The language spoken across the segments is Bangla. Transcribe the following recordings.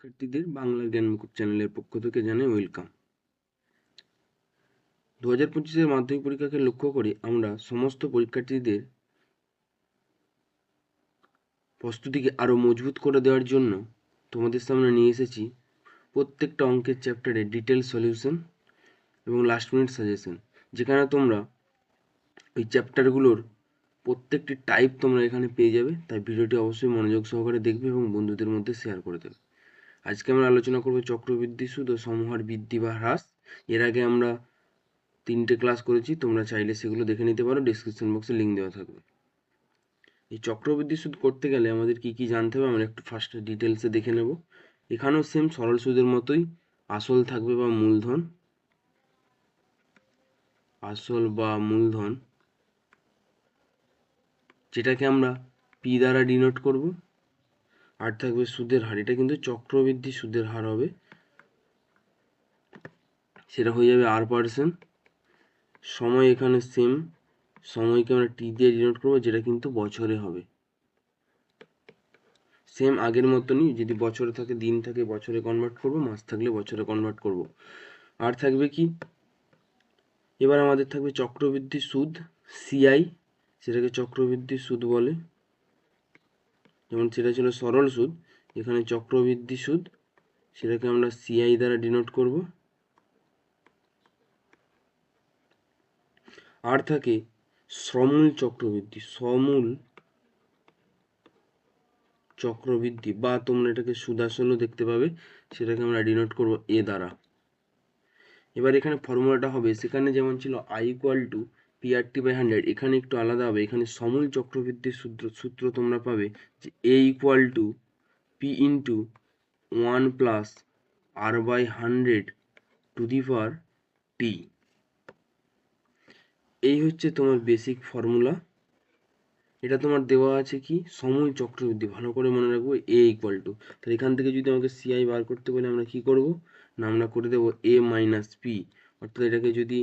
শিক্ষার্থীদের বাংলা জ্ঞানমুকুট চ্যানেলের পক্ষ থেকে জানাই ওয়েলকাম দু হাজার পঁচিশের মাধ্যমিক পরীক্ষাকে লক্ষ্য করে আমরা সমস্ত পরীক্ষার্থীদের প্রস্তুতিকে আরও মজবুত করে দেওয়ার জন্য তোমাদের সামনে নিয়ে এসেছি প্রত্যেকটা অঙ্কের চ্যাপ্টারে ডিটেল সলিউশন এবং লাস্ট মিনিট সাজেশন যেখানে তোমরা ওই চ্যাপ্টারগুলোর প্রত্যেকটি টাইপ তোমরা এখানে পেয়ে যাবে, তাই ভিডিওটি অবশ্যই মনোযোগ সহকারে দেখবে এবং বন্ধুদের মধ্যে শেয়ার করে দেবে। আজকে আমরা আলোচনা করব চক্রবৃদ্ধি সুদ ও সমহার বৃদ্ধি বা হ্রাস। এর আগে আমরা তিনটে ক্লাস করেছি, তোমরা চাইলে সেগুলো দেখে নিতে পারো ডিসক্রিপশন বক্সে লিঙ্ক দেওয়া থাকবে। এই চক্রবৃদ্ধি সুদ করতে গেলে আমাদের কি কি জানতে হবে, আমরা একটু ফার্স্টে ডিটেলসে দেখে নেব। এখানেও সেম সরল সুদের মতোই আসল থাকবে বা মূলধন। আসল বা মূলধন, যেটাকে আমরা পি দ্বারা ডিনোট করব। আর থাকবে সুদের হার। এটা কিন্তু চক্রবৃদ্ধি সুদের হার হবে। সেটা হয়ে যাবে আর পার্সেন্ট সময় এখানে সেম সময়কে আমরা টি দিয়ে ডিনোট করব, যেটা কিন্তু বছরে হবে। সেম আগের মতনই, যদি বছরে থাকে, দিন থাকে, বছরে কনভার্ট করব, মাস থাকলে বছরে কনভার্ট করব। আর থাকবে কি? এবার আমাদের থাকবে চক্রবৃদ্ধি সুদ সিআই সেটাকে চক্রবৃদ্ধি সুদ বলে। যেমন সেটা ছিল সরল সুদ, এখানে চক্রবৃদ্ধি সুদ, সেটাকে আমরা সিআই দ্বারা ডিনোট করব। আর থাকে সমূল চক্রবৃদ্ধি সমূল চক্রবৃদ্ধি, বা তোমরা এটাকে সুদাসনও দেখতে পাবে, সেটাকে আমরা ডিনোট করব এ দ্বারা। এবার এখানে ফর্মুলাটা হবে, সেখানে যেমন ছিল I equal to PRT by hundred এখানে একটু আলাদা হবে। এখানে সমূল চক্রবৃদ্ধির সূত্র সূত্র তোমরা পাবে যে A equal to P into one plus R by hundred to the power T এই হচ্ছে তোমার বেসিক ফর্মুলা এটা তোমার দেওয়া আছে কি? সমূল চক্রবৃদ্ধি, ভালো করে মনে রাখব এ ইকুয়াল টু তাহলে এখান থেকে যদি আমাকে সিআই বার করতে বলে আমরা কি করব? না আমরা করে দেবো এ মাইনাস পি অর্থাৎ এটাকে যদি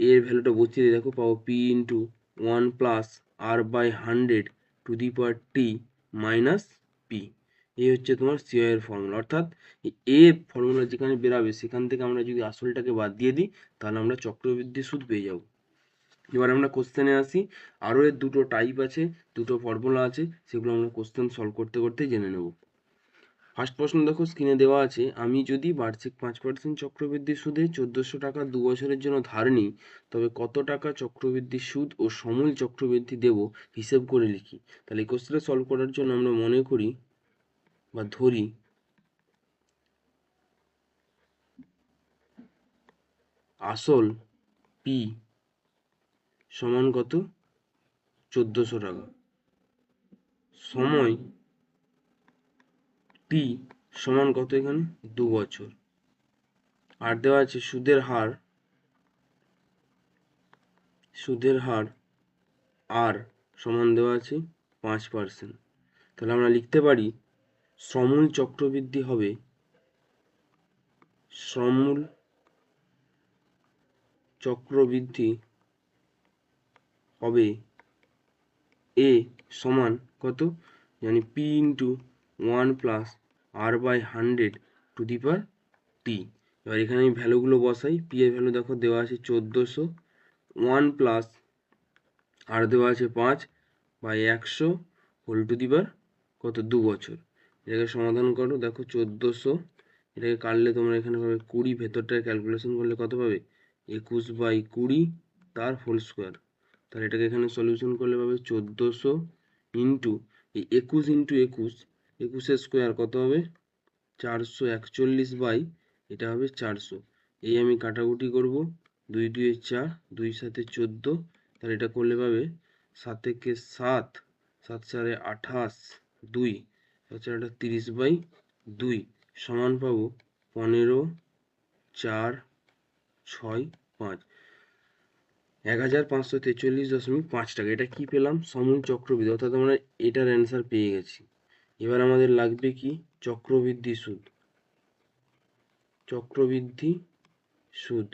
এর ভ্যালুটা বসিয়ে দিই দেখো পাবো P into one plus R by hundred to the power T minus P এই হচ্ছে তোমার এর ফর্মুলা অর্থাৎ এ ফর্মুলা যেখানে বেরাবে, সেখান থেকে আমরা যদি আসলটাকে বাদ দিয়ে দিই, তাহলে আমরা চক্রবৃদ্ধি সুদ পেয়ে যাব। এবার আমরা কোশ্চেনে আসি। আরও এর দুটো টাইপ আছে, দুটো ফর্মুলা আছে, সেগুলো আমরা কোশ্চেন সলভ করতে করতে জেনে নেব। ফার্স্ট প্রশ্ন দেখো স্ক্রিনে দেওয়া আছে, আমি যদি বার্ষিক পাঁচ পার্সেন্ট চক্রবৃদ্ধি সুদে চোদ্দোশো টাকা দু বছরের জন্য ধার নিই, তবে কত টাকা চক্রবৃদ্ধি সুদ ও সমূল চক্রবৃদ্ধি দেব হিসেব করে লিখি? তাহলে এই কোশ্চেনটা সলভ করার জন্য আমরা মনে করি বা ধরি, আসল পি সমান কত? চোদ্দোশো টাকা। সময় টি সমান কত এখানে? দু বছর। আর দেওয়া আছে সুদের হার। সুদের হার আর সমান দেওয়া আছে পাঁচ পার্সেন্ট তাহলে আমরা লিখতে পারি সমূল চক্রবৃদ্ধি হবে সমূল চক্রবৃদ্ধি হবে এ সমান কত? জানি P into one plus R by hundred to the power T এবার এখানে আমি ভ্যালুগুলো বসাই। পি এর ভ্যালু দেখো দেওয়া আছে চোদ্দোশো। ওয়ান প্লাস আর দেওয়া আছে পাঁচ বাই একশো হোল টু দি পার কত? দু বছর। এটাকে সমাধান করো। দেখো চোদ্দোশো। এটাকে কাটলে তোমরা এখানে পাবে কুড়ি। ভেতরটায় ক্যালকুলেশন করলে কত পাবে? একুশ বাই কুড়ি তার হোল স্কোয়ার তাহলে এটাকে এখানে সলিউশন করলে পাবে চোদ্দোশো ইন্টু এই একুশ ইন্টু একুশ একুশের স্কোয়ার কত হবে? চারশো একচল্লিশ বাই এটা হবে চারশো। এই আমি কাটাকুটি করব। দুই দুই চার, দুই সাথে চোদ্দ। তাহলে এটা করলে পাবে সাত থেকে সাত সাত চারে আঠাশ, দুই। সাত আঠাশ তিরিশ বাই দুই। সমান পাবো পনেরো, চার, ছয়, পাঁচ। এক হাজার পাঁচশো তেচল্লিশ দশমিক পাঁচ টাকা। এটা কি পেলাম? সমূল চক্রবৃদ্ধি। অর্থাৎ আমরা এটার অ্যান্সার পেয়ে গেছি। এবার আমাদের লাগবে কি? চক্রবৃদ্ধি সুদ। চক্রবৃদ্ধি সুদ।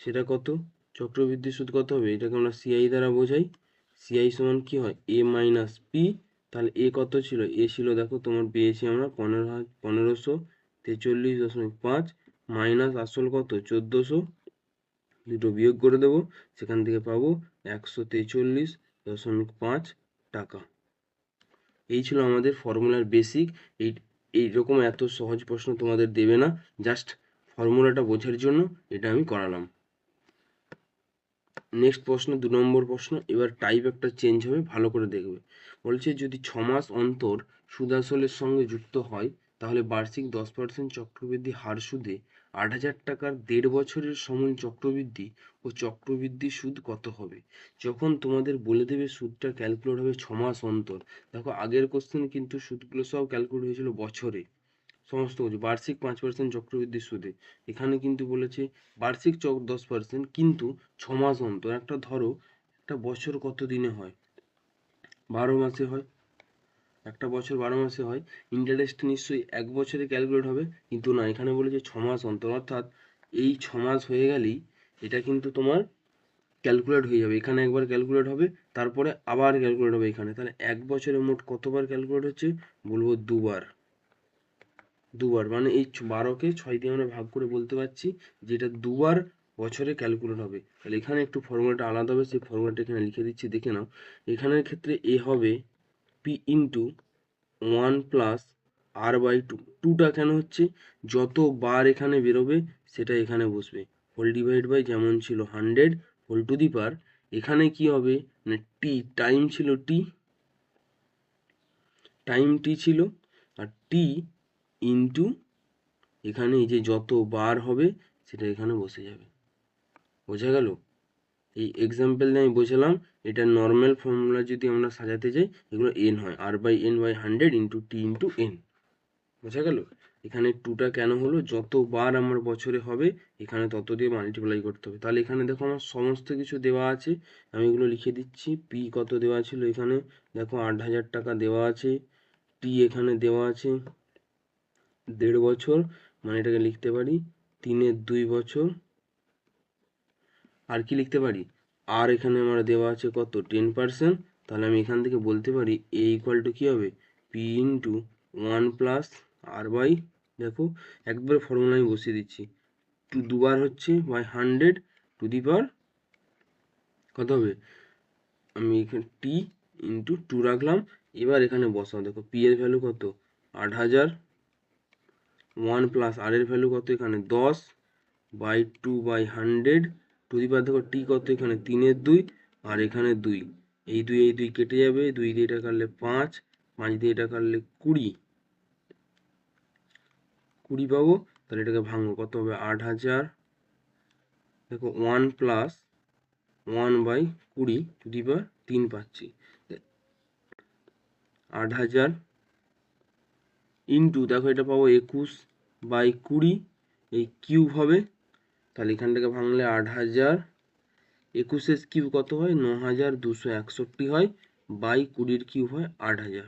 সেটা কত? চক্রবৃদ্ধি সুদ কত হবে? এটাকে আমরা সিআই দ্বারা বোঝাই। সিআই সমান কি হয়? এ মাইনাস পি তাহলে এ কত ছিল? এ ছিল, দেখো, তোমার পেয়েছি আমরা পনেরো পনেরোশো তেচল্লিশ দশমিক পাঁচ মাইনাস আসল কত? চোদ্দোশো। দুটো বিয়োগ করে দেবো। সেখান থেকে পাবো একশো তেচল্লিশ দশমিক পাঁচ টাকা। এই ছিল আমাদের ফর্মুলার বেসিক এই, এইরকম এত সহজ প্রশ্ন তোমাদের দেবে না। জাস্ট ফর্মুলাটা বোঝার জন্য এটা আমি করালাম। নেক্সট প্রশ্ন, দু নম্বর প্রশ্ন। এবার টাইপ একটা চেঞ্জ হবে, ভালো করে দেখবে। বলছে, যদি ছ মাস অন্তর সুদ আসলের সঙ্গে যুক্ত হয়, তাহলে বার্ষিক দশ পার্সেন্ট চক্রবৃদ্ধি হার সুদে আট হাজার টাকার দেড় বছরের সময় চক্রবৃদ্ধি ও চক্রবৃদ্ধি সুদ কত হবে? যখন তোমাদের বলে দেবে সুদটা ক্যালকুলেট হবে ছ মাস অন্তর। দেখো, আগের কোশ্চেন কিন্তু সুদগুলো সব ক্যালকুলেট হয়েছিল বছরে। সমস্ত কিছু বার্ষিক পাঁচ পার্সেন্ট চক্রবৃদ্ধি সুদে। এখানে কিন্তু বলেছে বার্ষিক চক দশ পার্সেন্ট কিন্তু ছ মাস অন্তর। একটা ধরো, একটা বছর কত দিনে হয়? বারো মাসে হয় একটা বছর বারো মাসে হয়। ইন্টারেস্ট নিশ্চয়ই এক বছরে ক্যালকুলেট হবে, কিন্তু না, এখানে বলেছে ছ মাস অন্তর। অর্থাৎ এই ছ মাস হয়ে গেলেই এটা কিন্তু তোমার ক্যালকুলেট হয়ে যাবে। এখানে একবার ক্যালকুলেট হবে, তারপরে আবার ক্যালকুলেট হবে এখানে। তাহলে এক বছরে মোট কতবার ক্যালকুলেট হচ্ছে? বলব দুবার। দুবার মানে এই বারোকে ছয় দিয়ে আমরা ভাগ করে বলতে পারছি যেটা দুবার বছরে ক্যালকুলেট হবে। তাহলে এখানে একটু ফর্মুলাটা আলাদা হবে, সেই ফর্মুলাটা এখানে লিখে দিচ্ছি। দেখে নাও, এখানের ক্ষেত্রে এ হবে P into one plus R by two টুটা কেন হচ্ছে? যত বার এখানে বেরোবে, সেটা এখানে বসবে। হোল ডিভাইড বাই যেমন ছিল hundred whole to the power এখানে কি হবে? না টি টাইম ছিল টি টাইম টি ছিল, আর টি ইন্টু এখানে এই যে যত বার হবে, সেটা এখানে বসে যাবে। বোঝা গেল? এই এক্সাম্পল দিয়ে আমি বোঝালাম এটা নর্মাল ফর্মুলা যদি আমরা সাজাতে যাই, এগুলো এন হয়। R by N by hundred into T into N বোঝা গেল? এখানে টুটা কেন হলো? যতবার আমার বছরে হবে, এখানে তত দিয়ে মাল্টিপ্লাই করতে হবে। তাহলে এখানে দেখো আমার সমস্ত কিছু দেওয়া আছে। আমি এগুলো লিখে দিচ্ছি। পি কত দেওয়া ছিল এখানে? দেখো আট হাজার টাকা দেওয়া আছে। টি এখানে দেওয়া আছে দেড় বছর মানে এটাকে লিখতে পারি, তিনের দুই বছর আর কি লিখতে পারি? আর এখানে আমার দেওয়া আছে কত? টেন পার্সেন্ট তাহলে আমি এখান থেকে বলতে পারি এ ইকুয়াল টু কী হবে? P into one plus R by দেখো, একবার ফর্মুলা আমি বসিয়ে দিচ্ছি। টু দুবার হচ্ছে by hundred to the power কত হবে? আমি এখানে টি ইন্টু টু রাখলাম, এবার এখানে বসাও। দেখো পি এর ভ্যালু কত? আট হাজার। ওয়ান প্লাস আর এর ভ্যালু কত এখানে? দশ by two by hundred to the দেখো টি কত এখানে তিনের দুই আর এখানে দুই। এই দুই এই দুই কেটে যাবে। দুই দিয়ে এটা কাটলে পাঁচ পাঁচ দিয়ে এটা কাটলে কুড়ি। কুড়ি পাবো, তাহলে এটাকে ভাঙবো। কত হবে? আট হাজার। দেখো, ওয়ান প্লাস ওয়ান বাই কুড়ি টু দি পাওয়ার তিন পাচ্ছি। আট হাজার ইন্টু, দেখো এটা পাবো একুশ বাই কুড়ি। এই কিউব হবে তাহলে এখান থেকে ভাঙলে আট হাজার একুশের কিউব কত হয়? ন হাজার দুশো একষট্টি হয়, বাই কুড়ির কিউব হয় আট হাজার।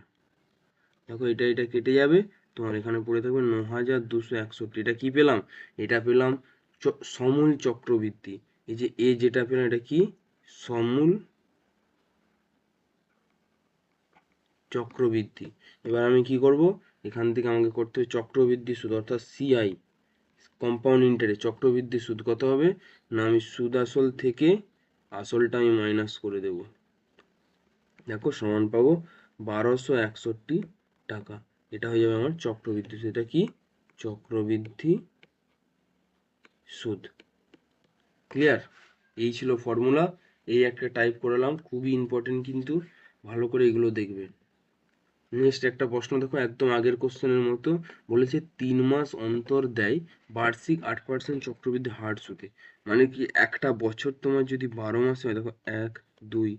দেখো এটা এটা কেটে যাবে, তোমার এখানে পড়ে থাকবে ন হাজার দুশো একষট্টি। এটা কী পেলাম? এটা পেলাম সমূল চক্রবৃদ্ধি এই যে এ যেটা পেলাম, এটা কি? সমূল চক্রবৃদ্ধি এবার আমি কি করব? এখান থেকে আমাকে করতে হবে চক্রবৃদ্ধি সুদ, অর্থাৎ সিআই কম্পাউন্ড ইন্টারেস্ট চক্রবৃদ্ধি সুদ কত হবে? না, আমি সুদ আসল থেকে আসলটা আমি মাইনাস করে দেব। দেখো, সমান পাবো বারোশো একষট্টি টাকা। এটা হয়ে যাবে আমার চক্রবৃদ্ধি সুদ। এটা কি? চক্রবৃদ্ধি সুদ। ক্লিয়ার এই ছিল ফর্মুলা এই একটা টাইপ করালাম। খুবই ইম্পর্টেন্ট কিন্তু। ভালো করে এগুলো দেখবে নেক্সট একটা প্রশ্ন দেখো, একদম আগের কোশ্চেনের মতো। বলেছে, তিন মাস অন্তর দেয় বার্ষিক আট পার্সেন্ট চক্রবৃদ্ধি হার সুদে। মানে কি একটা বছর তোমার যদি বারো মাসে হয়, দেখো, এক, দুই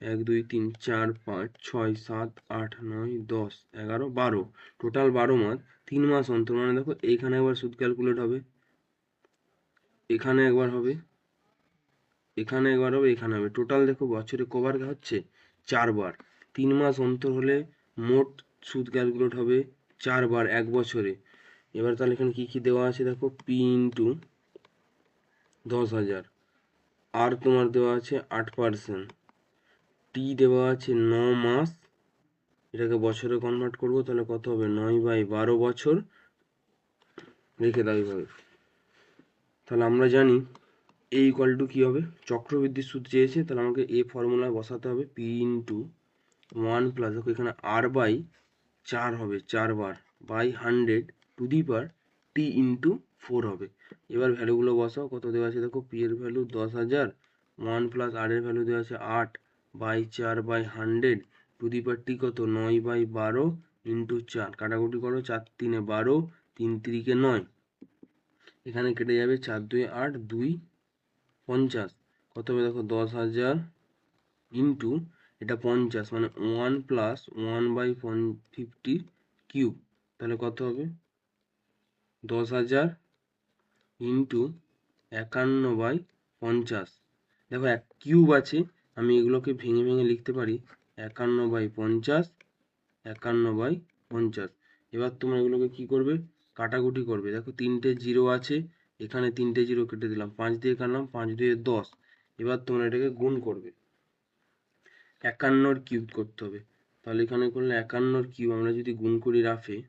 এক, দুই, তিন, চার, পাঁচ, ছয়, সাত, আট, নয়, দশ, এগারো, বারো। টোটাল বারো মাস, তিন মাস অন্তর। মানে দেখো, এইখানে একবার সুদ ক্যালকুলেট হবে। এখানে একবার হবে। এখানে একবার হবে, এখানে হবে। টোটাল দেখো, বছরে কবার হচ্ছে? চারবার। তিন মাস অন্তর হলে মোট সুদ ক্যালকুলেট হবে চারবার এক বছরে। এবার তাহলে এখানে কি কি দেওয়া আছে দেখো? পি ইন্টু দশ হাজার। আর তোমার দেওয়া আছে আট পার্সেন্ট টি দেওয়া আছে ন মাস। এটাকে বছরে কনভার্ট করব, তাহলে কত হবে? নয় বাই বারো বছর। রেখে দাও এইভাবে। তাহলে আমরা জানি এ ইকুয়াল টু কী হবে? চক্রবৃদ্ধি সুদ চেয়েছে, তাহলে আমাকে এ ফর্মুলায় বসাতে হবে পি ইন্টু ওয়ান প্লাস দেখো এখানে আর বাই চার হবে চারবার by hundred to the power T into four হবে। এবার ভ্যালুগুলো বসাও, কত দেওয়া আছে দেখো পি এর ভ্যালু দশ হাজার ওয়ান প্লাস আর এর ভ্যালু দেওয়া আছে আট বাই চার by hundred to the power t কত? নয় বাই বারো ইন্টু চার, কাটাকুটি করো, চার তিনে বারো, তিন তিরিকে নয়। এখানে কেটে যাবে চার দুই আট, দুই পঞ্চাশ। কত হবে দেখো? দশ হাজার ইন্টু এটা পঞ্চাশ মানে one plus one by fifty cube তাহলে কত হবে? দশ হাজার ইন্টু একান্ন বাই পঞ্চাশ। দেখো এক কিউব আছে, আমি এগুলোকে ভেঙে ভেঙে লিখতে পারি। একান্ন বাই পঞ্চাশ, একান্ন বাই পঞ্চাশ। এবার তোমরা এগুলোকে কি করবে? কাটাকুটি করবে। দেখো তিনটে জিরো আছে, এখানে তিনটে জিরো কেটে দিলাম। পাঁচ দিয়ে কাটলাম, পাঁচ দিয়ে দশ। এবার তোমরা এটাকে গুণ করবে। একান্নর কিউব করতে হবে। তাহলে এখানে করলে একান্নর কিউব, আমরা যদি গুণ করি রাফে,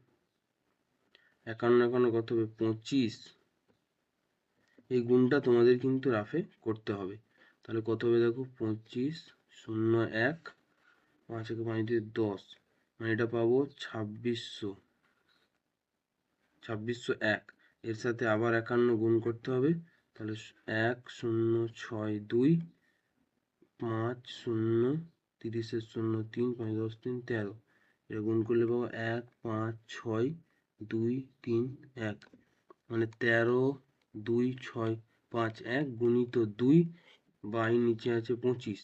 একান্ন একান্ন কত হবে? পঁচিশ। এই গুণটা তোমাদের কিন্তু রাফে করতে হবে। তাহলে কত হবে দেখো? পঁচিশ, শূন্য, এক, পাঁচ, একে পাঁচ দিয়ে দশ। মানে এটা পাবো ছাব্বিশশো। ছাব্বিশশো এক। এর সাথে আবার একান্ন গুণ করতে হবে। তাহলে এক, শূন্য, ছয়, দুই, পাঁচ, শূন্য তিরিশের শূন্য তিন পাঁচ দশ তিন তেরো। এটা গুণ করলে পাবো এক, পাঁচ, ছয়, দুই, তিন, এক। মানে তেরো, দুই, ছয়, পাঁচ, এক গুণিত দুই বাই নিচে আছে পঁচিশ।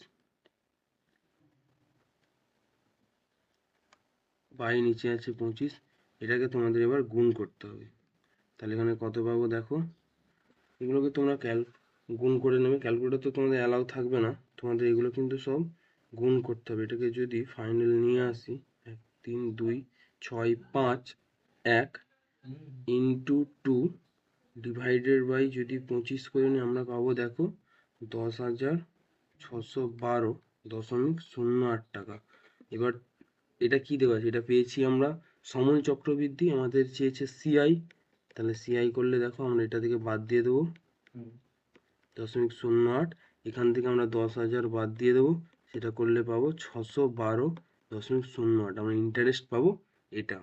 বাই নিচে আছে পঁচিশ, এটাকে তোমাদের এবার গুণ করতে হবে। তাহলে এখানে কত পাবো দেখো? এগুলোকে তোমরা ক্যাল গুণ করে নেবে। ক্যালকুলেটর তো তোমাদের অ্যালাউ থাকবে না। তোমাদের এগুলো কিন্তু সব গুণ করতে হবে। এটাকে যদি ফাইনাল নিয়ে আসি এক তিন দুই ছয় পাঁচ এক ইন্টু টু ডিভাইডেড বাই যদি পঁচিশ করে নিই আমরা পাবো দেখো দশ হাজার ছশো বারো দশমিক শূন্য আট টাকা। এবার এটা কি দেওয়া আছে? এটা পেয়েছি আমরা সময় চক্রবৃদ্ধি আমাদের চেয়েছে সিআই তাহলে সিআই করলে দেখো আমরা এটা থেকে বাদ দিয়ে দেবো। দশমিক শূন্য আট এখান থেকে আমরা দশ হাজার বাদ দিয়ে দেবো। সেটা করলে পাবো ছশো বারো দশমিক শূন্য আট, আমরা ইন্টারেস্ট পাবো এটা।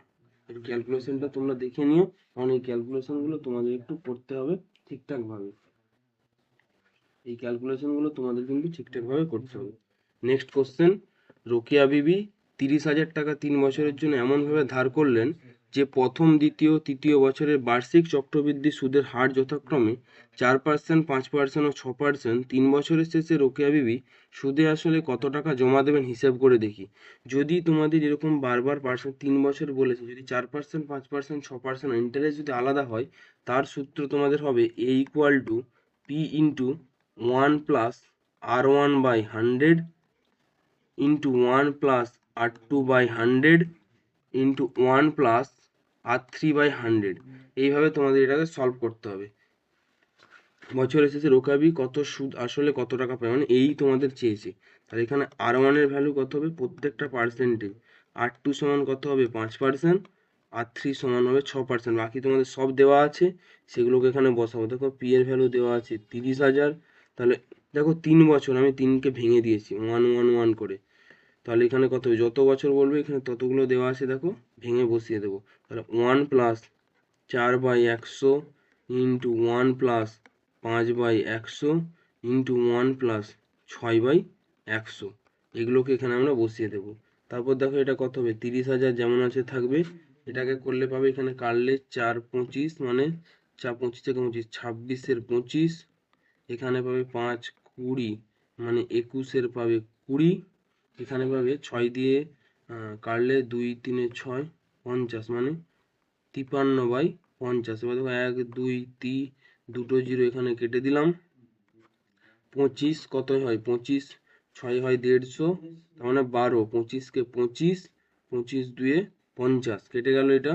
এর ক্যালকুলেশনটা তোমরা দেখে নিও, কারণ এই ক্যালকুলেশনগুলো তোমাদের একটু করতে হবে ঠিকঠাকভাবে এই ক্যালকুলেশনগুলো তোমাদের কিন্তু ঠিকঠাকভাবে করতে হবে। নেক্সট কোশ্চেন রোকেয়া বিবি তিরিশ হাজার টাকা তিন বছরের জন্য এমনভাবে ধার করলেন যে প্রথম, দ্বিতীয়, তৃতীয় বছরের বার্ষিক চক্রবৃদ্ধি সুদের হার যথাক্রমে চার পার্সেন্ট পাঁচ পার্সেন্ট ও ছ পার্সেন্ট তিন বছরের শেষে রোকেয়া বিবি সুদে আসলে কত টাকা জমা দেবেন হিসাব করে দেখি। যদি তোমাদের এরকম বারবার পার্সেন্ট তিন বছর বলেছে, যদি চার পার্সেন্ট পাঁচ পার্সেন্ট ছ পার্সেন্ট ইন্টারেস্ট যদি আলাদা হয়, তার সূত্র তোমাদের হবে A equal to P into one plus R one by hundred into one plus R two by hundred into one plus R three by hundred এইভাবে তোমাদের এটাকে সলভ করতে হবে। বছরের শেষে রোকাবি কত সুদ, আসলে কত টাকা পায় মানে এই তোমাদের চেয়েছে। তাহলে এখানে আর ওয়ানের ভ্যালু কত হবে? প্রত্যেকটা পার্সেন্টেজ আর টু সমান কত হবে? পাঁচ পার্সেন্ট আর থ্রি সমান হবে ছ পার্সেন্ট বাকি তোমাদের সব দেওয়া আছে, সেগুলোকে এখানে বসাবো। দেখো পি এর ভ্যালু দেওয়া আছে তিরিশ হাজার। তাহলে, দেখো, তিন বছর আমি তিনকে ভেঙে দিয়েছি ওয়ান ওয়ান ওয়ান করে। তাহলে এখানে কত হবে? যত বছর বলবে এখানে ততগুলো দেওয়া আছে, দেখো। ভেঙে বসিয়ে দেবো। তাহলে ওয়ান প্লাস চার বাই একশো ইন্টু ওয়ান প্লাস পাঁচ বাই একশো ইন্টু ওয়ান প্লাস ছয় বাই একশো। এগুলোকে এখানে আমরা বসিয়ে দেবো। তারপর দেখো এটা কত হবে? তিরিশ হাজার যেমন আছে থাকবে। এটাকে করলে পাবে এখানে কাটলে চার পঁচিশ মানে চার পঁচিশ থেকে পঁচিশ, ছাব্বিশের পঁচিশ। এখানে পাবে পাঁচ কুড়ি মানে একুশের পাবে কুড়ি। এখানে পাবে ছয় দিয়ে কাটলে দুই তিনে ছয়, পঞ্চাশ মানে তিপান্ন বাই পঞ্চাশ। এবার দেখো এক, দুই তিন দুটো জিরো এখানে কেটে দিলাম। পঁচিশ কত হয়? পঁচিশ, ছয় হয় দেড়শো, তার মানে বারো। পঁচিশকে পঁচিশ পঁচিশ দুয়ে পঞ্চাশ। কেটে গেল এটা।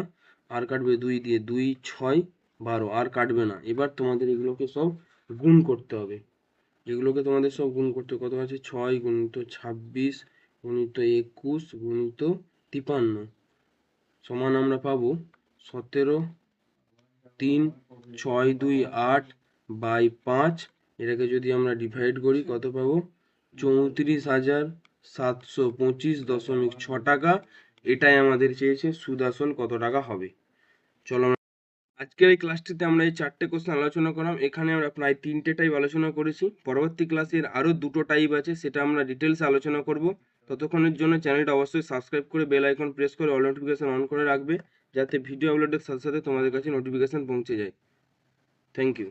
আর কাটবে দুই দিয়ে দুই, ছয়, বারো। আর কাটবে না। এবার তোমাদের এগুলোকে সব গুণ করতে হবে। এগুলোকে তোমাদের সব গুণ করতে কত আছে? ছয় গুণিত ছাব্বিশ গুণিত একুশ গুণিত তিপান্ন। সমান আমরা পাবো সতেরো তিন ছয় দুই আট বাই পাঁচ। এটাকে যদি আমরা ডিভাইড করি, কত পাবো? চৌত্রিশ হাজার সাতশো পঁচিশ দশমিক ছ টাকা। এটাই আমাদের চেয়েছে সুদ কত টাকা হবে। চলো আজকের এই ক্লাসটিতে আমরা এই চারটে কোশ্চেন আলোচনা করলাম এখানে আমরা প্রায় তিনটে টাইপ আলোচনা করেছি। পরবর্তী ক্লাসের আরও দুটো টাইপ আছে, সেটা আমরা ডিটেলসে আলোচনা করব। ততক্ষণের জন্য চ্যানেলটা অবশ্যই সাবস্ক্রাইব করে বেল আইকন প্রেস করে অল নোটিফিকেশান অন করে রাখবে, যাতে ভিডিও আপলোডের সাথে সাথে তোমাদের কাছে নোটিফিকেশান পৌঁছে যায়। Thank you